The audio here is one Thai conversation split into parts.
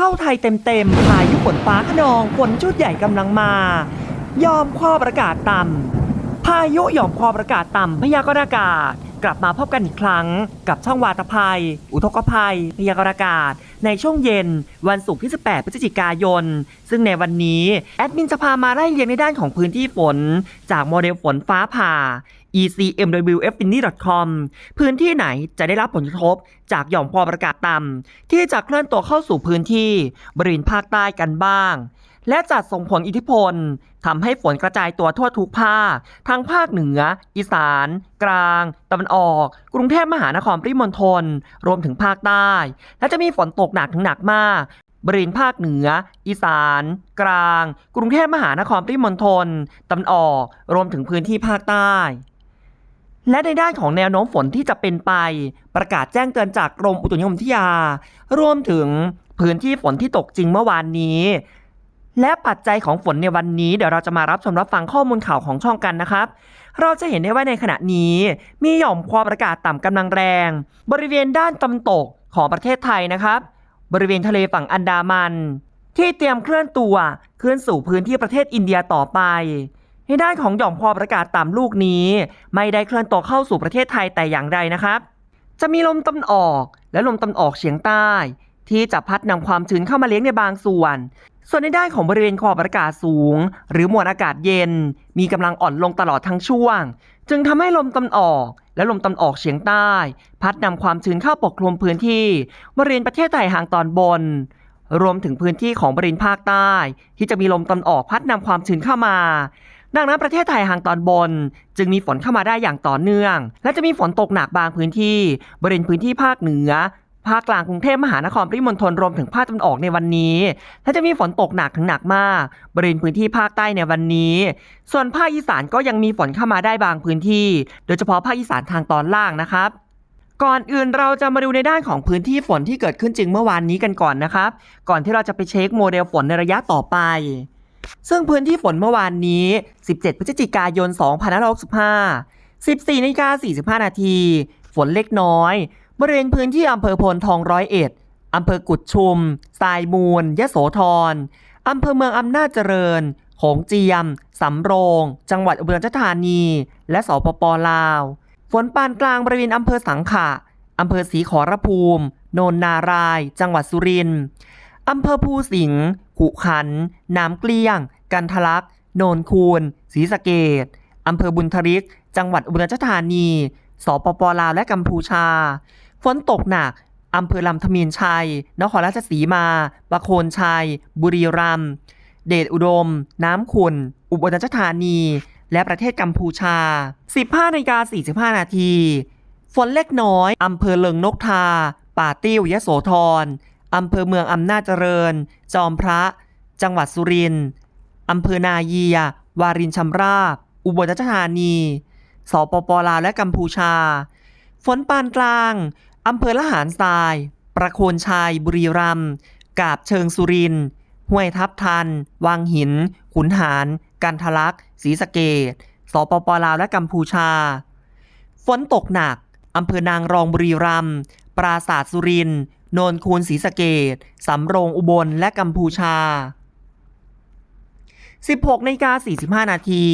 เข้าไทยเต็มๆพายุฝนฟ้าขนองฝนชุดใหญ่กำลังมา ยอมข้อประกาศต่ำพายุยอมข้อประกาศต่ำพยากรณ์อากาศ กลับมาพบกันอีกครั้ง กับช่องวาตภัย อุทกภัย พยากรณ์อากาศ ในช่วงเย็น วันศุกร์ที่ 18 พฤศจิกายน ซึ่งในวันนี้ แอดมินจะพามาไล่เรียงในด้านของพื้นที่ฝน จากโมเดลฝนฟ้าผ่า ecmwfini.com พื้นที่ไหนจะได้รับผลกระทบจากหย่อมความกดอากาศต่ำที่จะเคลื่อนตัวเข้าสู่พื้นที่บริเวณภาคใต้กันบ้าง และจัดส่งผลอิทธิพลทำให้ฝนกระจายตัวทั่วทุกภาคทั้งภาคเหนือ อีสาน กลาง ตะวันออก กรุงเทพมหานครปริมณฑลรวมถึงภาคใต้ และจะมีฝนตกหนักถึงหนักมากบริเวณภาคเหนือ อีสาน กลาง กรุงเทพมหานครปริมณฑลตะวันออก รวมถึงพื้นที่ภาคใต้ และในด้านของแนวโน้มฝนที่จะเป็นไป ประกาศแจ้งเตือนจากกรมอุตุนิยมวิทยา รวมถึงพื้นที่ฝนที่ตกจริงเมื่อวานนี้ และปัจจัยของฝนในวันนี้เดี๋ยวเราจะมารับชมรับฟังข้อมูลข่าวของช่องกันนะครับ เราจะเห็นได้ว่าในขณะนี้ มีหย่อมความกดอากาศต่ำกำลังแรง บริเวณด้านตะวันตกของประเทศไทยนะครับ บริเวณทะเลฝั่งอันดามัน ที่เตรียมเคลื่อนตัวเคลื่อนสู่พื้นที่ประเทศอินเดียต่อไป ในด้านของหย่อมความกดอากาศต่ำลูกนี้ ไม่ได้เคลื่อนตัวเข้าสู่ประเทศไทยแต่อย่างใดนะครับ จะมีลมตะวันออกและลมตะวันออกเฉียงใต้ ที่จะพัดนำความชื้นเข้ามาเลี้ยงในบางส่วน ส่วนในด้านของบริเวณขอบอากาศสูง หรือมวลอากาศเย็น มีกำลังอ่อนลงตลอดทั้งช่วง จึงทำให้ลมตะวันออกและลมตะวันออกเฉียงใต้ พัดนำความชื้นเข้าปกคลุมพื้นที่บริเวณประเทศไทยห่างตอนบนรวมถึงพื้นที่ของบริเวณภาคใต้ ที่จะมีลมตะวันออกพัดนำความชื้นเข้ามา ดังนั้นประเทศไทยห่างตอนบน จึงมีฝนเข้ามาได้อย่างต่อเนื่อง และจะมีฝนตกหนักบางพื้นที่ บริเวณพื้นที่ภาคเหนือภาคกลางกรุงเทพมหานครปริมณฑลรวมถึงภาคตะวันออกในวันนี้ และจะมีฝนตกหนักถึงหนักมาก บริเวณพื้นที่ภาคใต้ในวันนี้ ส่วนภาคอีสานก็ยังมีฝนเข้ามาได้บางพื้นที่ โดยเฉพาะภาคอีสานทางตอนล่างนะครับก่อนอื่นเราจะมาดูในด้านของพื้นที่ฝนที่เกิดขึ้นจริงเมื่อวานนี้กันก่อนนะครับ ก่อนที่เราจะไปเช็คโมเดลฝนในระยะต่อไป ซึ่งพื้นที่ฝนเมื่อวานนี้ 17 พฤศจิกายน 2565 14นาฬิกา45 นาที ฝนเล็กน้อย บริเวณพื้นที่อำเภอโพนทองร้อยเอ็ดอำเภอกุดชุมทรายมูล ยะโสธรอำเภอเมืองอำนาจเจริญ โขงเจียม สำโรง จังหวัดอุบลราชธานี และสปปลาว ฝนปานกลางบริเวณอำเภอสังขะอำเภอศรีขอรภูมิ โนนนาราย จังหวัดสุรินทร์อำเภอภูสิงห์ ขุขัน น้ำเกลี้ยง กันทะลัก โนนคูนศรีสะเกดอำเภอบุญทริก จังหวัดอุบลราชธานี สปปลาวและกัมพูชา ฝนตกหนักอำเภอลำธมีนชัย นครราชสีมาประโคนชัย บุรีรัมย์ เดชอุดม น้ำขุน อุบลราชธานี และประเทศกัมพูชา 15นาฬิกา45 นาที ฝนเล็กน้อยอำเภอเลิงนกทา ป่าติ้วยโสธร อำเภอเมืองอำนาจเจริญ จอมพระ จังหวัดสุรินทร์อำเภอนาเยีย วารินชำราบ อุบลราชธานี สปปลาวและกัมพูชา ฝนปานกลางอำเภอละหารทราย ประโคนชัย บุรีรัมย์ กาบเชิงสุรินทร์ ห้วยทับทัน วังหิน ขุนหาร กันทะลักศรีสะเกดสปปลาวและกัมพูชา ฝนตกหนักอำเภอนางรองบุรีรัมย์ ปราสาทสุรินทร์ นนคูนศรีสะเกดสำโรงอุบลและกัมพูชา 16นาฬิกา45 นาที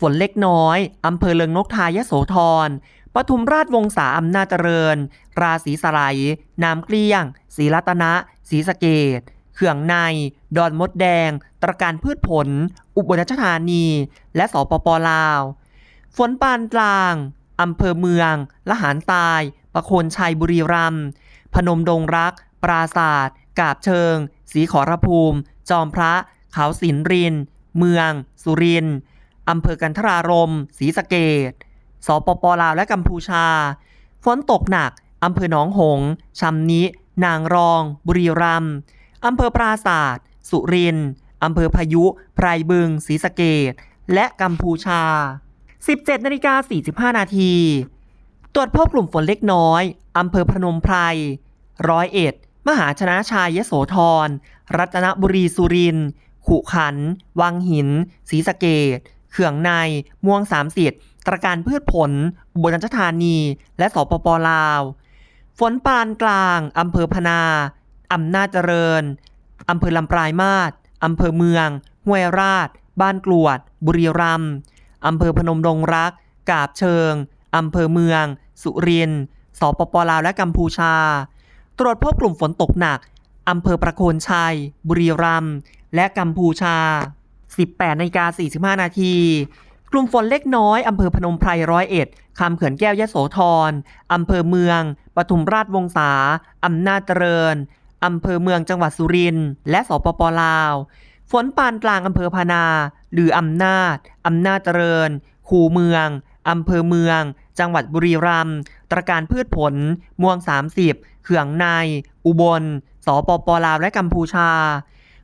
ฝนเล็กน้อย อำเภอเลิงนกทายโสธร ปทุมราชวงศาอำนาจเจริญ ราศีสไลน้ำเกลี้ยง ศรีรัตนะศรีสะเกดเขื่องใน ดอนมดแดง ตระการพืชผล อุบลราชธานี และสปปลาว ฝนปานกลาง อำเภอเมือง ละหารทราย ประโคนชัยบุรีรัมย์ พนมดงรัก ปราศาสตร์กาบเชิงศรีขอรภูมิ จอมพระ เขาสินริน เมือง สุรินอำเภอกันทรารมศรีสะเกดสปปลาวและกัมพูชา ฝนตกหนักอำเภอหนองหงชำนิ นางรอง บุรีรัมย์อำเภอปราศาสตร์สุรินอำเภอพายุไพรบึงศรีสะเกดและกัมพูชา 17นาฬิกา45 นาที ตรวจพบกลุ่มฝนเล็กน้อยอำเภอพนมไพร ร้อยเอ็ด มหาชนะชัยยโสธร รัตนบุรีสุรินขุขัน วังหิน ศรีสะเกดเขื่องใน ม่วงสามสิทธิ์ตระการพืชผลอุบลราชธานี และสปปลาว ฝนปานกลาง อำเภอพนา อำนาจเจริญ อำเภอลำปลายมาศอำเภอเมือง ห้วยราช บ้านกลวด บุรีรัมย์อำเภอพนมดงรัก กาบเชิง อำเภอเมือง สุรินทร์สปปลาวและกัมพูชา ตรวจพบกลุ่มฝนตกหนักอำเภอประโคนชัย บุรีรัมย์และกัมพูชา 18นาฬิกา45 นาที กลุ่มฝนเล็กน้อยอำเภอพนมไพรร้อยเอ็ดคำเขื่อนแก้วยโสธรอำเภอเมืองปทุมราชวงศาอำนาจเจริญอำเภอเมืองจังหวัดสุรินทร์และสปปลาว ฝนปานกลางอำเภอพนา หรืออำนาจอำนาจเจริญ คูเมือง อำเภอเมือง จังหวัดบุรีรัมย์ตรการพืชผล ม่วง 30 เขื่องใน อุบล สปปลาวและกัมพูชา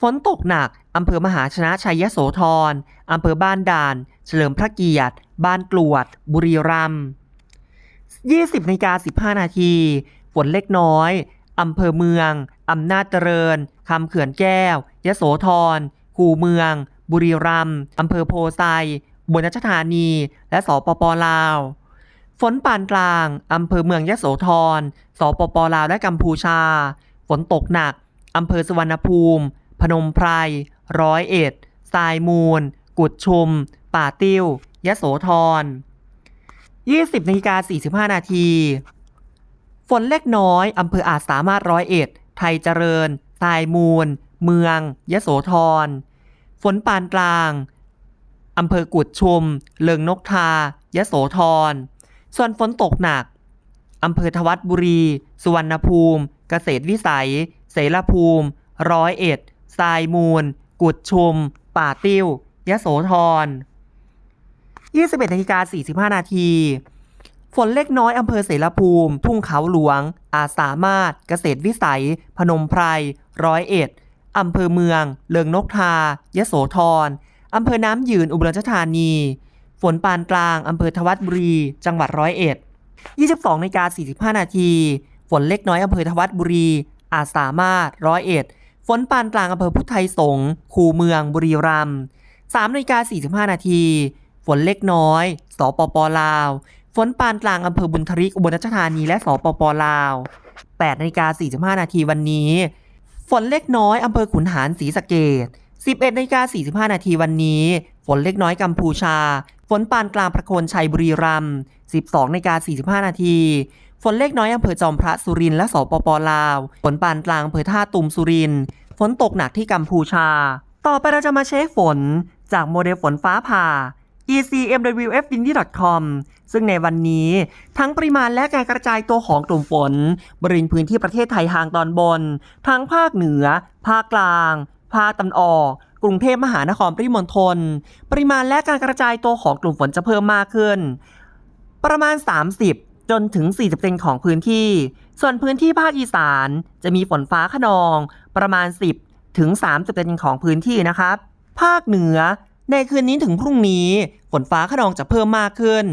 ฝนตกหนักอำเภอมหาชนะชัยโสธรอำเภอบ้านด่าน เฉลิมพระเกียรติ บ้านกลวด บุรีรัมย์20นาฬิกา15 นาที ฝนเล็กน้อยอำเภอเมือง อำนาจเจริญ คำเขื่อนแก้ว ยโสธร คูเมือง บุรีรัมย์อำเภอโพไซ บลราชธานี และสปปลาว ฝนปานกลาง อำเภอเมืองยะโสธร สปปลาวและกัมพูชา ฝนตกหนัก อำเภอสุวรรณภูมิ พนมไพร ร้อยเอ็ดทรายมูล กุดชุม ป่าติ้ว ยะโสธร 20นาฬิกา45 นาที ฝนเล็กน้อย อำเภออาจสามารถร้อยเอ็ด ไทยเจริญทรายมูล เมือง ยะโสธร ฝนปานกลาง อำเภอกุดชุม เลิงนกทายะโสธร ส่วนฝนตกหนัก อำเภอทวัดบุรี สุวรรณภูมิ เกษตรวิสัย เสรภูมิ ร้อยเอ็ดทรายมูล กุดชุม ป่าติ้ว ยะโสธร 21นาฬิกา45 นาทีฝนเล็กน้อยอำเภอเสรภูมิ ทุ่งเขาหลวง อาสามารถ เกษตรวิสัย พนมไพรร้อยเอ็ดอำเภอเมือง เลิงนกทายะโสธร อำเภอน้ำยืนอุบลราชธานี ฝนปานกลางอำเภอทวัดบุรี จังหวัดร้อยเอ็ด 22นาฬิกา45 นาที ฝนเล็กน้อยอำเภอทวัดบุรี อาจสามารถร้อยเอ็ด ฝนปานกลางอำเภอพุทธไทยสงคูเมืองบุรีรัมย์3นาฬิกา45 นาที ฝนเล็กน้อย สปปลาว ฝนปานกลางอำเภอบุญทริกอุบลราชธานีและสปปลาว8นาฬิกา45 นาทีวันนี้ ฝนเล็กน้อยอำเภอขุนหารศรีสะเกด 11นาฬิกา45 นาทีวันนี้ ฝนเล็กน้อยกัมพูชา ฝนปานกลางประโคนชัยบุรีรัมย์12นาฬิกา45 นาที ฝนเล็กน้อยอำเภอจอมพระสุรินทร์และสปปลาว ฝนปานกลางอำเภอท่าตุมสุรินทร์ ฝนตกหนักที่กัมพูชา ต่อไปเราจะมาเช็คฝน จากโมเดลฝนฟ้าผ่า ecmwfwindy.com ซึ่งในวันนี้ทั้งปริมาณและการกระจายตัวของกลุ่มฝน บริเวณพื้นที่ประเทศไทยทางตอนบนทั้งภาคเหนือ ภาคกลาง ภาคตะวันออก กรุงเทพมหานครปริมณฑลปริมาณและการกระจายตัวของกลุ่มฝนจะเพิ่มมากขึ้น ประมาณ 30 จนถึง 40%ของพื้นที่ ส่วนพื้นที่ภาคอีสานจะมีฝนฟ้าขนอง ประมาณ 10 ถึง 30%ของพื้นที่นะครับ ภาคเหนือ ในคืนนี้ถึงพรุ่งนี้ฝนฟ้าขนองจะเพิ่มมากขึ้น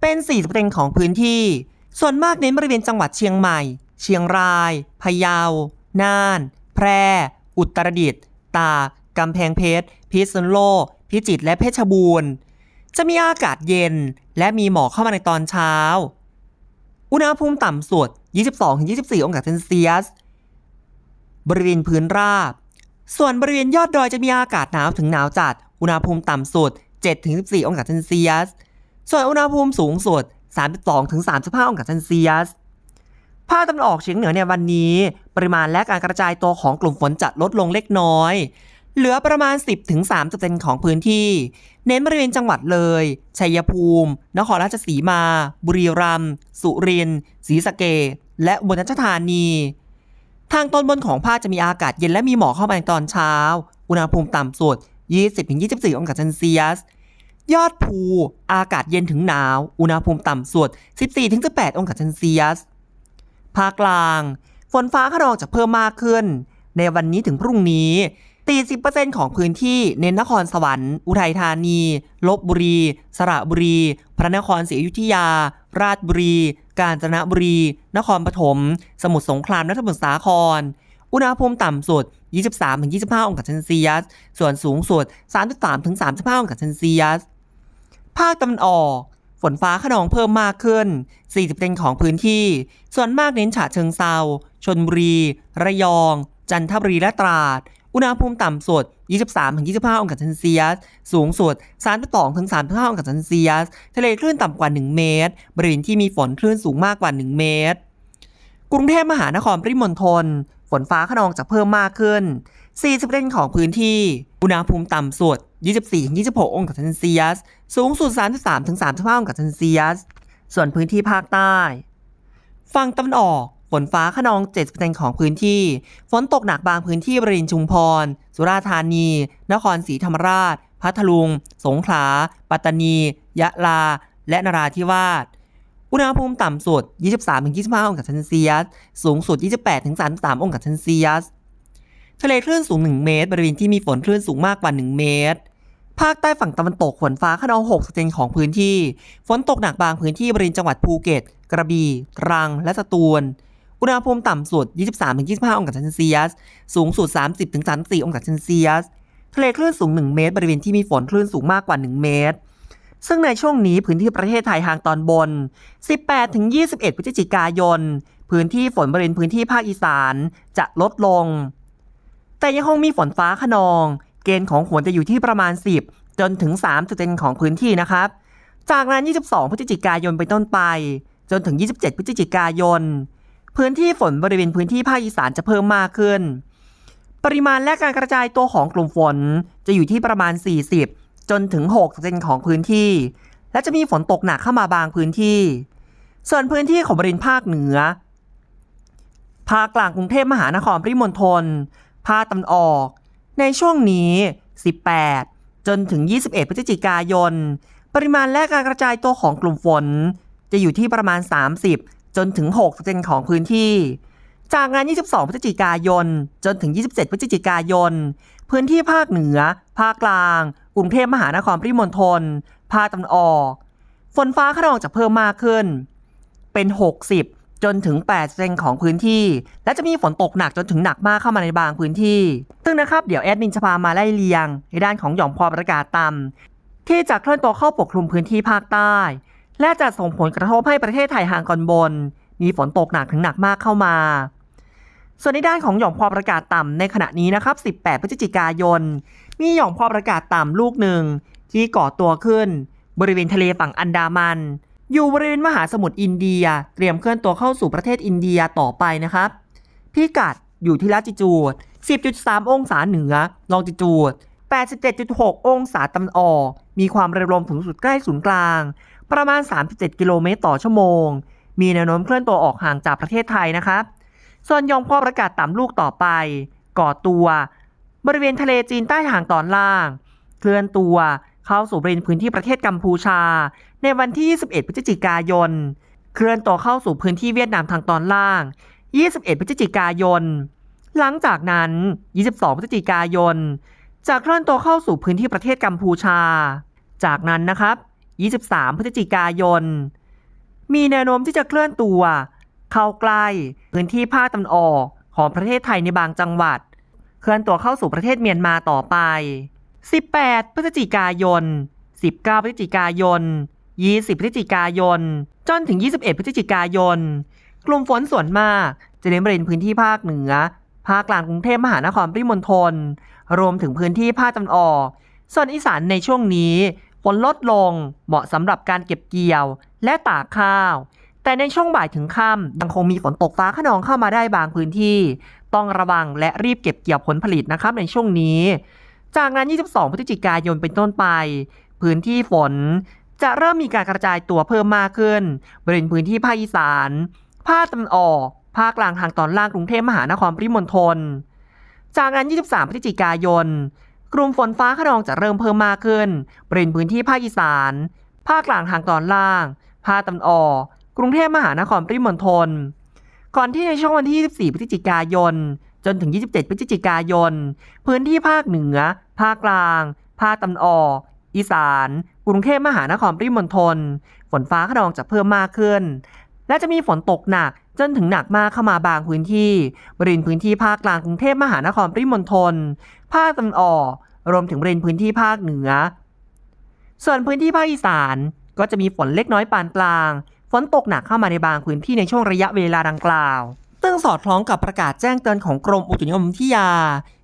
เป็น 40%ของพื้นที่ ส่วนมากเน้นบริเวณจังหวัดเชียงใหม่ เชียงราย พะเยา น่าน แพร่ อุตรดิตถ์ ตากำแพงเพชร พิษณุโลก พิจิตรและเพชรบูรณ์ จะมีอากาศเย็น และมีหมอกเข้ามาในตอนเช้า อุณหภูมิต่ำสุด 22-24 องศาเซนเซียส บริเวณพื้นราบ ส่วนบริเวณยอดดอยจะมีอากาศหนาวถึงหนาวจัด อุณหภูมิต่ำสุด 7-14 องศาเซนเซียส ส่วนอุณหภูมิสูงสุด 32-35 องศาเซนเซียส ภาคตะวันออกเฉียงเหนือในวันนี้ ปริมาณและการกระจายตัวของกลุ่มฝนจะลดลงเล็กน้อย เหลือประมาณ 10-30%ของพื้นที่ เน้นบริเวณจังหวัดเลย ชัยภูมิ นครราชสีมา บุรีรัมย์สุรินทร์ศรีสะเกษและอุบลราชธานี ทางตอนบนของภาคจะมีอากาศเย็นและมีหมอกเข้ามาในตอนเช้า อุณหภูมิต่ำสุด 20-24 องศาเซนเซียสยอดภูอากาศเย็นถึงหนาว อุณหภูมิต่ำสุด 14-18 องศาเซนเซียส ภาคกลาง ฝนฟ้าขนองจะเพิ่มมากขึ้น ในวันนี้ถึงพรุ่งนี้ตี10%ของพื้นที่เน้นนครสวรรค์ อุทัยธานี ลบบุรี สระบุรี พระนครศรีอยุธยา ราชบุรี กาญจนบุรี นครปฐม สมุทรสงครามและสมุทรสาคร อุณหภูมิต่ำสุด 23-25 องศาเซนเซียส ส่วนสูงสุด 33-35 องศาเซนเซียส ภาคตะวันออก ฝนฟ้าขนองเพิ่มมากขึ้น 40%ของพื้นที่ ส่วนมากเน้นฉะเชิงเซาชนบุรี ระยอง จันทบุรีและตราด อุณหภูมิต่ำสุด 23-25 องศาเซนเซียส สูงสุด 32-35 องศาเซนเซียส ทะเลคลื่นต่ำกว่า 1 เมตร บริเวณที่มีฝนคลื่นสูงมากกว่า 1 เมตร กรุงเทพมหานครปริมณฑล ฝนฟ้าขนองจะเพิ่มมากขึ้น 40เปนของพื้นที่ อุณหภูมิต่ำสุด 24-26 องศาเซนเซียส สูงสุด 33-35 องศาเซนเซียส ส่วนพื้นที่ภาคใต้ ฝั่งตะวันออก ฝนฟ้าขนอง70%ของพื้นที่ ฝนตกหนักบางพื้นที่บริเวณชุมพร สุราษฎร์ธานี นครศรีธรรมราช พัทลุง สงขลา ปัตตานี ยะลา และนราธิวาสอุณหภูมิต่ำสุด 23-25 องศาเซนเซียส สูงสุด 28-33 องศาเซนเซียส ทะเลคลื่นสูง 1 เมตร บริเวณที่มีฝนคลื่นสูงมากกว่า 1 เมตร ภาคใต้ฝั่งตะวันตกฝนฟ้าขนอง6%ของพื้นที่ ฝนตกหนักบางพื้นที่บริเวณจังหวัดภูเก็ต กระบี่ตรัง และสตูล อุณหภูมิต่ำสุด 23-25 องศาเซนเซียส สูงสุด 30-34 องศาเซนเซียส ทะเลคลื่นสูง 1 เมตร บริเวณที่มีฝนคลื่นสูงมากกว่า 1 เมตรซึ่งในช่วงนี้พื้นที่ประเทศไทยทางตอนบน 18-21 พฤศจิกายน พื้นที่ฝนบริเวณพื้นที่ภาคอีสานจะลดลง แต่ยังคงมีฝนฟ้าขนอง เกณฑ์ของฝนจะอยู่ที่ประมาณ 10 จนถึง3เซนของพื้นที่นะครับ จากนั้น 22 พฤศจิกายนเป็นต้นไป จนถึง 27 พฤศจิกายน พื้นที่ฝนบริเวณพื้นที่ภาคอีสานจะเพิ่มมากขึ้น ปริมาณและการกระจายตัวของกลุ่มฝนจะอยู่ที่ประมาณ 40 จนถึง6เซนของพื้นที่ และจะมีฝนตกหนักเข้ามาบางพื้นที่ ส่วนพื้นที่ของบริเวณภาคเหนือภาคกลางกรุงเทพมหานครปริมณฑล ภาคตะวันออก ในช่วงนี้ 18 จนถึง 21 พฤศจิกายน ปริมาณและการกระจายตัวของกลุ่มฝน จะอยู่ที่ประมาณ 30 จนถึง6ของพื้นที่ จากงาน 22 พฤศจิกายน จนถึง 27 พฤศจิกายน พื้นที่ภาคเหนือ ภาคกลาง กรุงเทพมหานครปริมณฑล ภาคตะวันออก ฝนฟ้าขนองจะเพิ่มมากขึ้น เป็น 60 จนถึง8เซนของพื้นที่ และจะมีฝนตกหนักจนถึงหนักมากเข้ามาในบางพื้นที่ ซึ่งนะครับเดี๋ยวแอดมินจะพามาไล่เลียง ในด้านของหย่อมความกดอากาศต่ำที่จะเคลื่อนตัวเข้าปกคลุมพื้นที่ภาคใต้ และจะส่งผลกระทบให้ประเทศไทยห่างก่อนบน มีฝนตกหนักถึงหนักมากเข้ามา ส่วนในด้านของหย่อมความกดอากาศต่ำในขณะนี้นะครับ 18 พฤศจิกายน มีหย่อมความกดอากาศต่ำลูกหนึ่งที่ก่อตัวขึ้น บริเวณทะเลฝั่งอันดามัน อยู่บริเวณมหาสมุทรอินเดีย เตรียมเคลื่อนตัวเข้าสู่ประเทศอินเดียต่อไปนะครับ พิกัดอยู่ที่ลาติจูด 10.3 องศาเหนือ ลองจิจูด 87.6 องศาตะวันออก มีความเร็วลมสูงสุดใกล้ศูนย์กลาง ประมาณ 37 กิโลเมตรต่อชั่วโมง มีแนวโน้มเคลื่อนตัวออกห่างจากประเทศไทยนะครับ ส่วนยอมความกดอากาศต่ำลูกต่อไป ก่อตัว บริเวณทะเลจีนใต้ทางตอนล่าง เคลื่อนตัว เข้าสู่บริเวณพื้นที่ประเทศกัมพูชา ในวันที่ 21 พฤศจิกายน เคลื่อนตัวเข้าสู่พื้นที่เวียดนามทางตอนล่าง 21 พฤศจิกายน หลังจากนั้น 22 พฤศจิกายน จะเคลื่อนตัวเข้าสู่พื้นที่ประเทศกัมพูชา จากนั้นนะครับ 23 พฤศจิกายน มีแนวโน้มที่จะเคลื่อนตัว เข้าใกล้พื้นที่ภาคตะวันออกของประเทศไทยในบางจังหวัด เคลื่อนตัวเข้าสู่ประเทศเมียนมาต่อไป 18 พฤศจิกายน 19 พฤศจิกายน 20 พฤศจิกายน จนถึง 21 พฤศจิกายน กลุ่มฝนส่วนมากจะเน้นบริเวณพื้นที่ภาคเหนือ ภาคกลางกรุงเทพมหานครปริมณฑล รวมถึงพื้นที่ภาคตะวันออก ส่วนอีสานในช่วงนี้ฝนลดลง เหมาะสำหรับการเก็บเกี่ยว และตากข้าว แต่ในช่วงบ่ายถึงค่ำยังคงมีฝนตกฟ้าขนองเข้ามาได้บางพื้นที่ ต้องระวังและรีบเก็บเกี่ยวผลผลิตนะครับในช่วงนี้ จากนั้น 22 พฤศจิกายนเป็นต้นไป พื้นที่ฝนจะเริ่มมีการกระจายตัวเพิ่มมากขึ้น บริเวณพื้นที่ภาคอีสาน ภาคตะวันออก ภาคกลางทางตอนล่างกรุงเทพมหานครปริมณฑล จากนั้น 23 พฤศจิกายน กลุ่มฝนฟ้าขนองจะเริ่มเพิ่มมากขึ้น บริเวณพื้นที่ภาคอีสาน ภาคกลางทางตอนล่าง ภาคตะวันออก กรุงเทพมหานครปริมณฑล ก่อนที่ในช่วงวันที่ 24 พฤศจิกายน จนถึง 27 พฤศจิกายน พื้นที่ภาคเหนือ ภาคกลาง ภาคตะวันออก อีสาน กรุงเทพมหานครปริมณฑล ฝนฟ้าขนองจะเพิ่มมากขึ้น และจะมีฝนตกหนักจนถึงหนักมากเข้ามาบางพื้นที่ บริเวณพื้นที่ภาคกลางกรุงเทพมหานครปริมณฑล ภาคตะวันออก รวมถึงบริเวณพื้นที่ภาคเหนือ ส่วนพื้นที่ภาคอีสานก็จะมีฝนเล็กน้อยปานกลาง ฝนตกหนักเข้ามาในบางพื้นที่ในช่วงระยะเวลาดังกล่าว ซึ่งสอดคล้องกับประกาศแจ้งเตือนของกรมอุตุนิยมวิทยา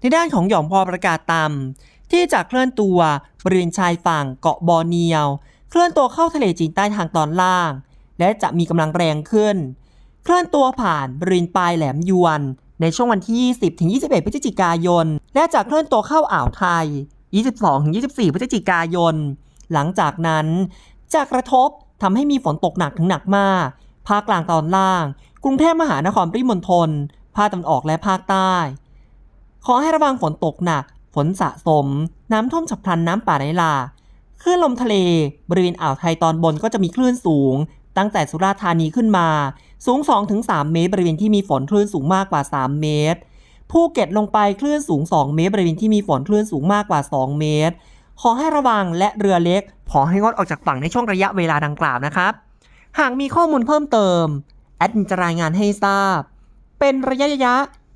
ในด้านของหย่อมความประกาศต่ำที่จะเคลื่อนตัวบริเวณชายฝั่งเกาะบอร์เนียว เคลื่อนตัวเข้าทะเลจีนใต้ทางตอนล่าง และจะมีกำลังแรงขึ้น เคลื่อนตัวผ่านบริเวณปลายแหลมยวน ในช่วงวันที่ 20 ถึง 21 พฤศจิกายน และจะเคลื่อนตัวเข้าอ่าวไทย 22 ถึง 24 พฤศจิกายน หลังจากนั้นจะกระทบทำให้มีฝนตกหนักถึงหนักมาก ภาคกลางตอนล่าง กรุงเทพมหานครปริมณฑลภาคตะวันออกและภาคใต้ ขอให้ระวังฝนตกหนัก ฝนสะสม น้ำท่วมฉับพลันน้ำป่าไหลหลากคลื่นลมทะเล บริเวณอ่าวไทยตอนบนก็จะมีคลื่นสูง ตั้งแต่สุราษฎร์ธานีขึ้นมา สูง 2-3 เมตร บริเวณที่มีฝนคลื่นสูงมากกว่า 3 เมตร ภูเก็ตลงไปคลื่นสูง 2 เมตร บริเวณที่มีฝนคลื่นสูงมากกว่า 2 เมตร ขอให้ระวังและเรือเล็ก ขอให้งดออกจากฝั่งในช่วงระยะเวลาดังกล่าวนะครับ หากมีข้อมูลเพิ่มเติม แอดมินจะรายงานให้ทราบ เป็นระยะระยะ